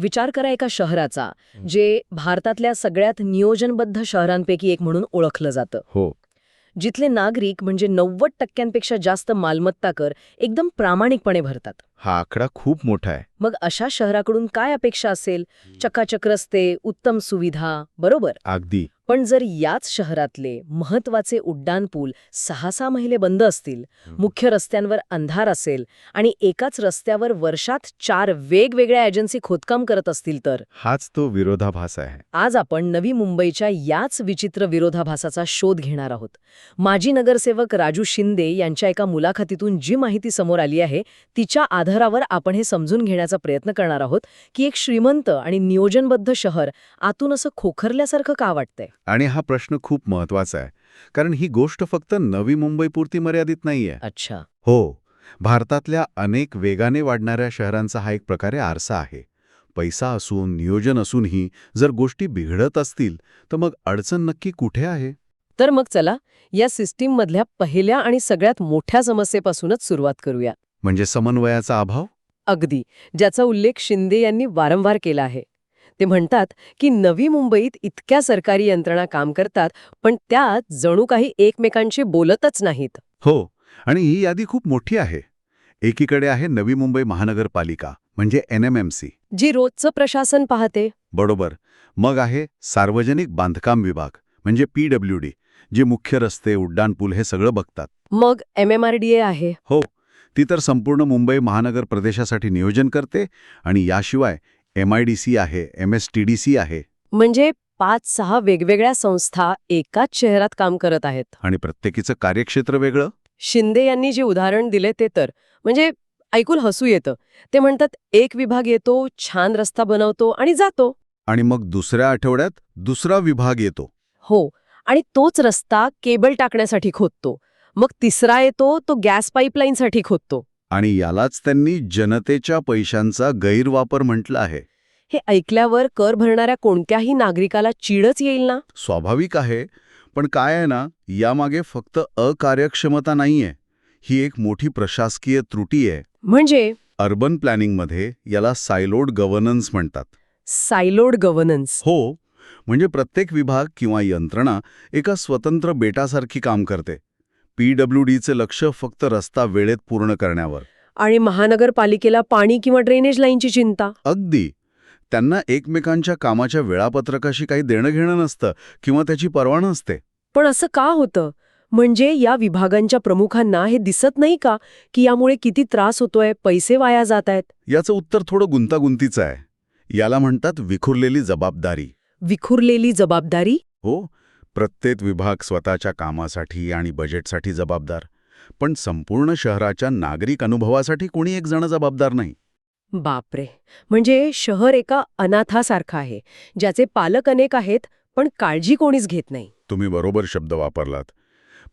विचार करा एका शहराचा जे भारतातल्या सगळ्यात नियोजनबद्ध शहरांपैकी एक म्हणून ओळखलं जातं. हो. जिथले नागरिक म्हणजे नव्वद टक्क्यांपेक्षा जास्त मालमत्ता कर एकदम प्रामाणिकपणे भरतात. हा आकडा खूप मोठा आहे. मग अशा शहराकडून काय अपेक्षा असेल? चकाचक रस्ते उत्तम सुविधा बरोबर? अगदी. पण जर याच शहरातले महत्त्वाचे उड्डाणपूल सहा सहा महिने बंद असतील मुख्य रस्त्यांवर अंधार असेल आणि एकाच रस्त्यावर वर्षात चार वेगवेगळ्या एजन्सी खोदकाम करत असतील तर? हाच तो विरोधाभास आहे. आज आपण नवी मुंबईच्या याच विचित्र विरोधाभासाचा शोध घेणार आहोत. माजी नगरसेवक राजू शिंदे यांच्या एका मुलाखतीतून जी माहिती समोर आली आहे तिच्या आधारावर आपण हे समजून घेण्याचा प्रयत्न करणार आहोत की एक श्रीमंत आणि नियोजनबद्ध शहर आतून असं खोखरल्यासारखं का वाटतंय? आणि हा प्रश्न खूप महत्त्वाचा आहे. कारण ही गोष्ट फक्त नवी मुंबईपुरती मर्यादित नाहीये. अच्छा. हो भारतातल्या अनेक वेगाने वाढणाऱ्या शहरांचा हा एक प्रकारे आरसा आहे. पैसा असून नियोजन असूनही जर गोष्टी बिघडत असतील तर मग अडचण नक्की कुठे आहे? तर मग चला या सिस्टीममधल्या पहिल्या आणि सगळ्यात मोठ्या समस्येपासूनच सुरुवात करूया. म्हणजे समन्वयाचा अभाव? अगदी. ज्याचा उल्लेख शिंदे यांनी वारंवार केला आहे. ते म्हणतात की नवी मुंबईत इतक्या सरकारी यंत्रणा काम करतात पण त्यात जणू काही एकमेकांशी बोलतच नाहीत. हो आणि ही यादी खूप मोठी आहे. एकीकडे आहे नवी मुंबई महानगरपालिका म्हणजे एनएमएमसी जी रोजचं प्रशासन पाहते. बरोबर. मग आहे सार्वजनिक बांधकाम विभाग म्हणजे पीडब्ल्यूडी जे मुख्य रस्ते उड्डाणपूल हे सगळं बघतात. मग M M R D A आहे. हो ती तर संपूर्ण मुंबई महानगर प्रदेशासाठी नियोजन करते आणि याशिवाय एम आय डी सी आहे M S T D C आहे. म्हणजे पाच सहा वेगवेगळ्या संस्था एकाच शहरात काम करत आहेत. आणि प्रत्येकीचं कार्यक्षेत्र वेगळं? शिंदे यांनी जे उदाहरण दिले ते तर. म्हणजे ऐकून हसू येतं. ते म्हणतात एक विभाग येतो छान रस्ता बनवतो आणि जातो. आणि मग दुसऱ्या आठवड्यात दुसरा विभाग येतो. हो आणि तोच रस्ता केबल टाकण्यासाठी खोदतो. मग तिसरा येतो तो गॅस पाईपलाईनसाठी खोदतो. आणि यालाच त्यांनी जनतेच्या पैशांचा गैरवापर म्हटलं आहे. हे ऐकल्यावर कर भरणाऱ्या कोणत्याही नागरिकाला चिडच येईल ना? स्वाभाविक आहे पण काय आहे ना यामागे फक्त अकार्यक्षमता नाहीये. ही एक मोठी प्रशासकीय त्रुटी आहे. म्हणजे? अर्बन प्लॅनिंगमध्ये याला सायलोड गव्हर्नन्स म्हणतात. Siloed governance. हो म्हणजे प्रत्येक विभाग किंवा यंत्रणा एका स्वतंत्र बेटासारखी काम करते. पीडब्ल्यू डीचे लक्ष फक्त रस्ता वेळेत पूर्ण करण्यावर. आणि महानगरपालिकेला पाणी किंवा ड्रेनेज लाईनची चिंता? अगदी. त्यांना एकमेकांच्या कामाच्या वेळापत्रकाशी काही देणं घेणं नसतं किंवा त्याची पर्वा नसते. पण असं का होतं? म्हणजे या विभागांच्या प्रमुखांना हे दिसत नाही का की यामुळे किती त्रास होतोय पैसे वाया जात आहेत? याचं उत्तर थोडं गुंतागुंतीचं आहे. याला म्हणतात विखुरलेली जबाबदारी. विखुरलेली जबाबदारी? हो. प्रत्येक विभाग स्वतःच्या कामासाठी आणि बजेटसाठी जबाबदार. पण संपूर्ण शहराच्या नागरिक अनुभवासाठी कोणी एक जण जबाबदार नाही. बापरे! म्हणजे शहर एका अनाथासारखं आहे ज्याचे पालक अनेक आहेत पण काळजी कोणीच घेत नाही. तुम्ही बरोबर शब्द वापरलात.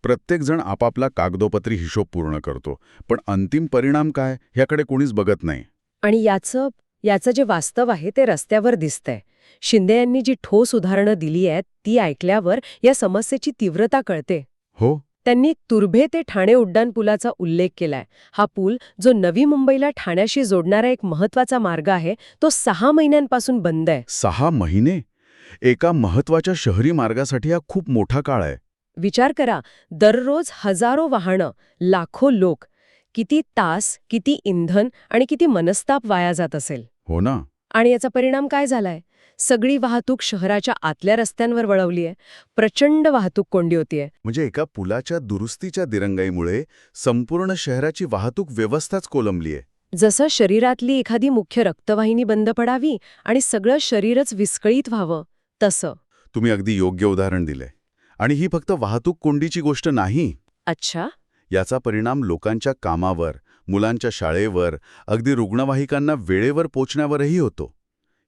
प्रत्येकजण आपापला कागदोपत्री हिशोब पूर्ण करतो पण अंतिम परिणाम काय ह्याकडे कोणीच बघत नाही. आणि याचं याचं जे वास्तव आहे ते रस्त्यावर दिसतंय. शिंदे यांनी जी ठोस उदाहरणं दिली आहेत ती ऐकल्यावर या समस्येची तीव्रता कळते. हो. त्यांनी तुर्भे ते ठाणे उड्डाणपुलाचा उल्लेख केलाय. हा पूल जो नवी मुंबईला ठाण्याशी जोडणारा एक महत्त्वाचा मार्ग आहे तो सहा महिन्यांपासून बंद आहे. सहा महिने? एका महत्त्वाच्या शहरी मार्गासाठी हा खूप मोठा काळ आहे. विचार करा दररोज हजारो वाहनं लाखो लोक किती तास किती इंधन आणि किती मनस्ताप वाया जात असेल. हो ना. आणि याचा परिणाम काय झालाय? सगळी वाहतूक शहराच्या आतल्या रस्त्यांवर वळवली आहे. प्रचंड वाहतूक कोंडी होतीये. म्हणजे एका पुलाच्या दुरुस्तीच्या दिरंगाईमुळे संपूर्ण शहराची वाहतूक व्यवस्थाच कोलमली आहे. जसं शरीरातली एखादी मुख्य रक्तवाहिनी बंद पडावी आणि सगळं शरीरच विस्कळीत व्हावं तसं. तुम्ही अगदी योग्य उदाहरण दिलंय. आणि ही फक्त वाहतूक कोंडीची गोष्ट नाही. अच्छा. याचा परिणाम लोकांच्या कामावर मुलांच्या शाळेवर अगदी रुग्णवाहिकांना वेळेवर पोचण्यावरही होतो.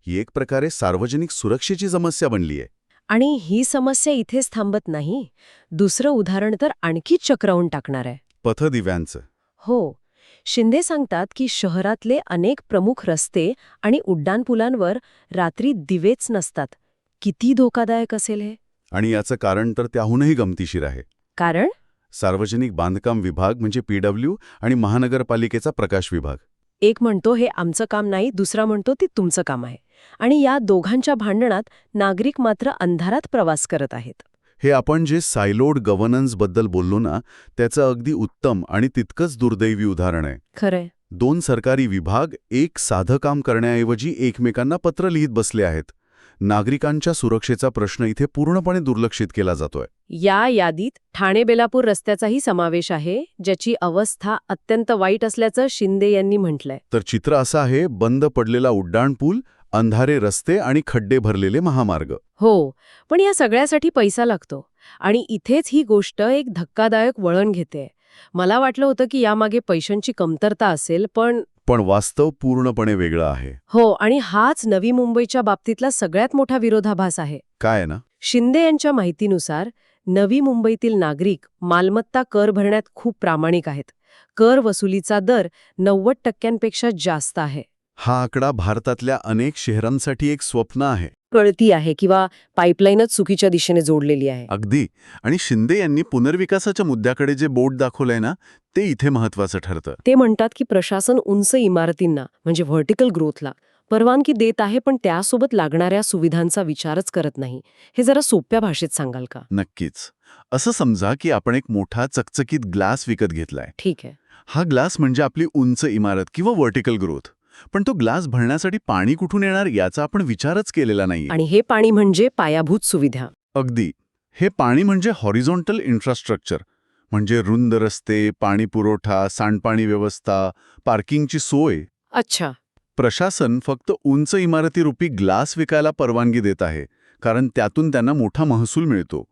ही एक प्रकारे सार्वजनिक सुरक्षेची समस्या बनलीय. आणि ही समस्या इथेच थांबत नाही. दुसरं उदाहरण तर आणखीच चक्रावून टाकणार आहे. पथदिव्यांचं. हो. शिंदे सांगतात की शहरातले अनेक प्रमुख रस्ते आणि उड्डाणपुलांवर रात्री दिवेच नसतात. किती धोकादायक असेल हे. आणि याचं कारण तर त्याहूनही गमतीशीर आहे. कारण? सार्वजनिक बांधकाम विभाग म्हणजे पीडब्ल्यू आणि महानगरपालिकेचा प्रकाश विभाग. एक म्हणतो हे आमचं काम नाही दुसरा म्हणतो ते तुमचं काम आहे. आणि या दोघांच्या भांडणात नागरिक मात्र अंधारात प्रवास करत आहेत. हे आपण जे सायलोड गव्हर्नन्सबद्दल बोललो ना त्याचं अगदी उत्तम आणि तितकंच दुर्दैवी उदाहरण आहे. खरंय. दोन सरकारी विभाग एक साधं काम करण्याऐवजी एकमेकांना पत्र लिहित बसले आहेत. नागरिकांच्या सुरक्षेचा प्रश्न इथे पूर्णपणे दुर्लक्षित केला जातोय. या यादीत ठाणे बेलापूर रस्त्याचाही समावेश आहे ज्याची अवस्था अत्यंत वाईट असल्याचं शिंदे यांनी म्हटलंय. तर चित्र असं आहे बंद पडलेला उड्डाणपूल अंधारे रस्ते आणि खड्डे भरलेले महामार्ग. हो पण या सगळ्यासाठी पैसा लागतो आणि इथेच ही गोष्ट एक धक्कादायक वळण घेते. मला वाटलं होतं की यामागे पैशांची कमतरता असेल पण पण वास्तव पूर्णपणे वेगळं आहे. हो आणि हाच नवी मुंबईच्या बाबतीतला सगळ्यात मोठा विरोधाभास आहे. काय ना? शिंदे यांच्या माहितीनुसार नवी मुंबईतील नागरिक मालमत्ता कर भरण्यात खूप प्रामाणिक आहेत. कर वसुलीचा दर नव्वद टक्क्यांपेक्षा जास्त आहे. हा आकडा भारतातल्या अनेक शहरांसाठी एक स्वप्न आहे. कळती आहे किंवा पाईपलाईनच चुकीच्या दिशेने जोडलेली आहे. अगदी. आणि शिंदे यांनी पुनर्विकासाच्या मुद्द्याकडे जे बोट दाखवलंय ना ते इथे महत्वाचं ठरतं. ते म्हणतात की प्रशासन उंच इमारतींना म्हणजे व्हर्टिकल ग्रोथला परवानगी देत आहे पण त्यासोबत लागणाऱ्या सुविधांचा विचारच करत नाही. हे जरा सोप्या भाषेत सांगाल का? नक्कीच. असं समजा की आपण एक मोठा चकचकीत ग्लास विकत घेतलाय. ठीक आहे. हा ग्लास म्हणजे आपली उंच इमारत किंवा व्हर्टिकल ग्रोथ पण तो ग्लास भरण्यासाठी पाणी कुठून येणार याचा आपण विचारच केलेला नाही आणि हे पाणी म्हणजे पायाभूत सुविधा. अगदी. हे पाणी म्हणजे हॉरिझॉन्टल इन्फ्रास्ट्रक्चर. म्हणजे रुंद रस्ते पाणी पुरवठा सांडपाणी व्यवस्था पार्किंगची सोय. अच्छा. प्रशासन फक्त उंच इमारतीरूपी ग्लास विकायला परवानगी देत आहे कारण त्यातून त्यांना मोठा महसूल मिळतो.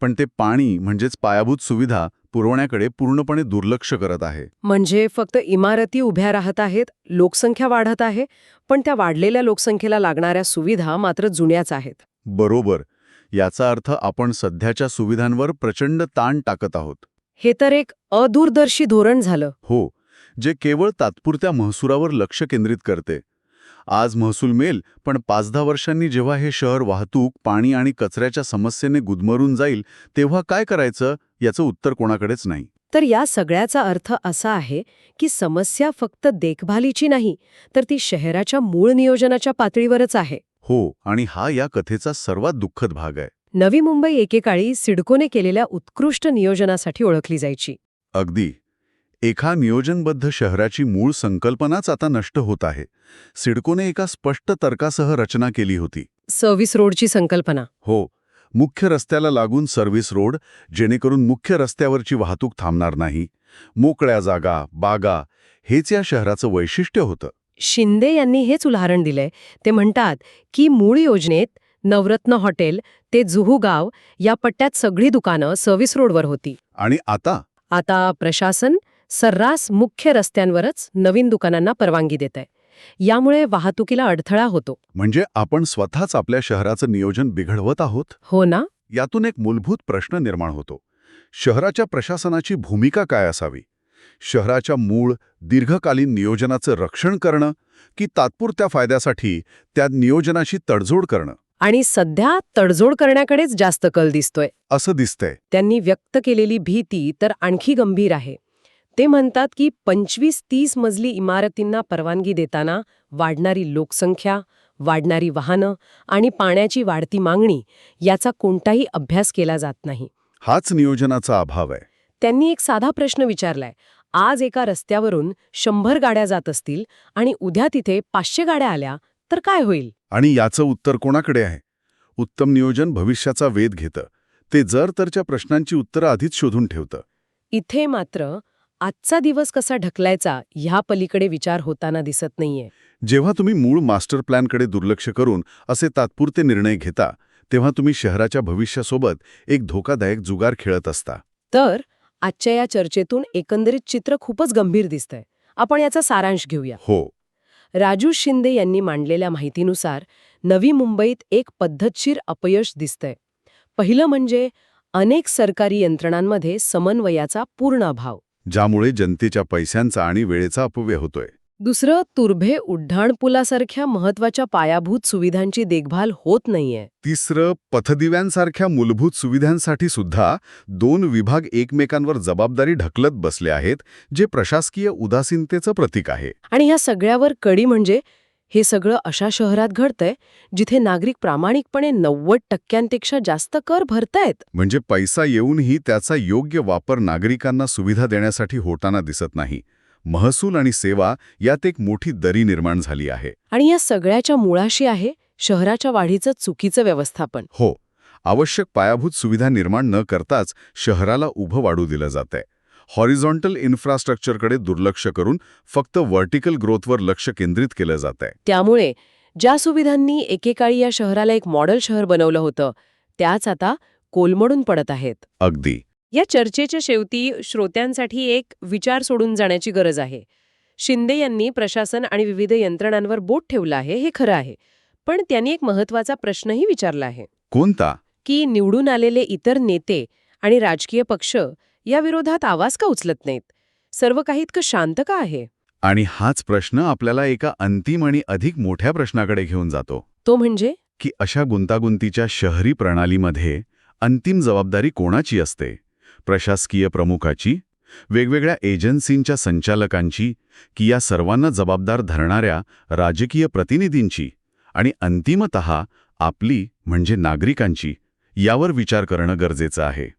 पण ते पाणी म्हणजेच पायाभूत सुविधा पुरवण्याकडे पूर्णपणे दुर्लक्ष करत आहे. म्हणजे फक्त इमारती उभ्या राहत आहेत लोकसंख्या वाढत आहे पण त्या वाढलेल्या लोकसंख्येला लागणाऱ्या सुविधा मात्र जुन्याच आहेत. बरोबर. याचा अर्थ आपण सध्याच्या सुविधांवर प्रचंड ताण टाकत आहोत. हे तर एक अदूरदर्शी धोरण झालं. हो जे केवळ तात्पुरत्या महसुलावर लक्ष केंद्रित करते. आज महसूल मिळेल पण पाच दहा वर्षांनी जेव्हा हे शहर वाहतूक पाणी आणि कचऱ्याच्या समस्येने गुदमरून जाईल तेव्हा काय करायचं? याचं उत्तर कोणाकडेच नाही. तर या सगळ्याचा अर्थ असा आहे की समस्या फक्त देखभालीची नाही तर ती शहराच्या मूळ नियोजनाच्या पातळीवरच आहे. हो आणि हा या कथेचा सर्वात दुःखद भाग आहे. नवी मुंबई एकेकाळी सिडकोने केलेल्या उत्कृष्ट नियोजनासाठी ओळखली जायची. अगदी. एका नियोजनबद्ध शहराची मूळ संकल्पनाच आता नष्ट होत आहे. सिडकोने एका स्पष्ट तर्कासह रचना केली होती. सर्व्हिस रोडची संकल्पना. हो. मुख्य रस्त्याला लागून सर्व्हिस रोड जेणेकरून मुख्य रस्त्यावरची वाहतूक थांबणार नाही. मोकळ्या जागा बागा हेच या शहराचं वैशिष्ट्य होतं. शिंदे यांनी हेच उदाहरण दिलंय. ते म्हणतात की मूळ योजनेत नवरत्न हॉटेल ते जुहू गाव या पट्ट्यात सगळी दुकानं सर्व्हिस रोडवर होती. आणि आता? आता प्रशासन सर्रास मुख्य रस्त्यांवरच नवीन दुकानांना परवानगी देत आहे यामुळे वाहतुकीला अडथळा होतो. म्हणजे आपण स्वतःच आपल्या शहराचं नियोजन बिघडवत आहोत? हो ना. यातून एक मूलभूत प्रश्न निर्माण होतो. शहराच्या प्रशासनाची भूमिका काय असावी? शहराच्या मूळ दीर्घकालीन नियोजनाचं रक्षण करणं की तात्पुरत्या फायद्यासाठी त्या नियोजनाशी तडजोड करणं? आणि सध्या तडजोड करण्याकडेच जास्त कल दिसतोय. असं दिसतंय. त्यांनी व्यक्त केलेली भीती तर आणखी गंभीर आहे. ते म्हणतात की पंचवीस तीस मजली इमारतींना परवानगी देताना वाढणारी लोकसंख्या वाढणारी वाहनं आणि पाण्याची वाढती मागणी याचा कोणताही अभ्यास केला जात नाही. हाच नियोजनाचा अभाव आहे. त्यांनी एक साधा प्रश्न विचारलाय. आज एका रस्त्यावरून शंभर गाड्या जात असतील आणि उद्या तिथे पाचशे गाड्या आल्या तर काय होईल? आणि याचं उत्तर कोणाकडे आहे? उत्तम नियोजन भविष्याचा वेध घेतं. ते जर तरच्या प्रश्नांची उत्तरं आधीच शोधून ठेवतं. इथे मात्र आजचा दिवस कसा ढकलायचा ह्या पलीकडे विचार होताना दिसत नाहीये. जेव्हा तुम्ही मूळ मास्टर प्लॅनकडे दुर्लक्ष करून असे तात्पुरते निर्णय घेता तेव्हा तुम्ही शहराच्या भविष्यासोबत एक धोकादायक जुगार खेळत असता. तर आजच्या या चर्चेतून एकंदरीत चित्र खूपच गंभीर दिसतंय. आपण याचा सारांश घेऊया. हो. राजू शिंदे यांनी मांडलेल्या माहितीनुसार नवी मुंबईत एक पद्धतशीर अपयश दिसतंय. पहिलं म्हणजे अनेक सरकारी यंत्रणांमध्ये समन्वयाचा पूर्ण अभाव. ज्यामुळे जनतेच्या पैशांचा आणि वेळेचा अपव्यय होतोय. दुसरं तुर्भे उड्डाणपुलासारख्या महत्त्वाच्या पायाभूत सुविधांची देखभाल होत नाहीये. तिसरं पथदिव्यांसारख्या मूलभूत सुविधांसाठी सुद्धा दोन विभाग एकमेकांवर जबाबदारी ढकलत बसले आहेत जे प्रशासकीय उदासीनतेचं प्रतीक आहे. आणि ह्या सगळ्यावर कडी म्हणजे हे सगळं अशा शहरात घडतंय जिथे नागरिक प्रामाणिकपणे नव्वद टक्क्यांपेक्षा जास्त कर भरतायत. म्हणजे पैसा येऊनही त्याचा योग्य वापर नागरिकांना सुविधा देण्यासाठी होताना दिसत नाही. महसूल आणि सेवा यात एक मोठी दरी निर्माण झाली आहे. आणि या सगळ्याच्या मुळाशी आहे शहराच्या वाढीचं चुकीचं व्यवस्थापन. हो आवश्यक पायाभूत सुविधा निर्माण न करताच शहराला उभं वाढू दिलं जातंय. हॉरिझॉन्टल इन्फ्रास्ट्रक्चरकडे दुर्लक्ष करून फक्त व्हर्टिकल ग्रोथवर लक्ष केंद्रित केलं जातंय त्यामुळे ज्या सुविधांनी एकेकाळी या शहराला एक मॉडेल शहर बनवलं होतं त्याच आता कोलमडून पडत आहेत. अगदी. या चर्चेच्या शेवटी श्रोत्यांसाठी एक विचार सोडून जाण्याची गरज आहे. शिंदे यांनी प्रशासन आणि विविध यंत्रणांवर बोट ठेवलं आहे हे खरं आहे. पण त्यांनी एक महत्त्वाचा प्रश्नही विचारला आहे. कोणता? की निवडून आलेले इतर नेते आणि राजकीय पक्ष या विरोधात आवाज का उचलत नाहीत? सर्व काही इतकं शांत का आहे? आणि हाच प्रश्न आपल्याला एका अंतिम आणि अधिक मोठ्या प्रश्नाकडे घेऊन जातो. तो म्हणजे? की अशा गुंतागुंतीच्या शहरी प्रणालीमध्ये अंतिम जबाबदारी कोणाची असते? प्रशासकीय प्रमुखाची? वेगवेगळ्या एजन्सींच्या संचालकांची? की या सर्वांना जबाबदार धरणाऱ्या राजकीय प्रतिनिधींची? आणि अंतिमतः आपली म्हणजे नागरिकांची? यावर विचार करणं गरजेचं आहे.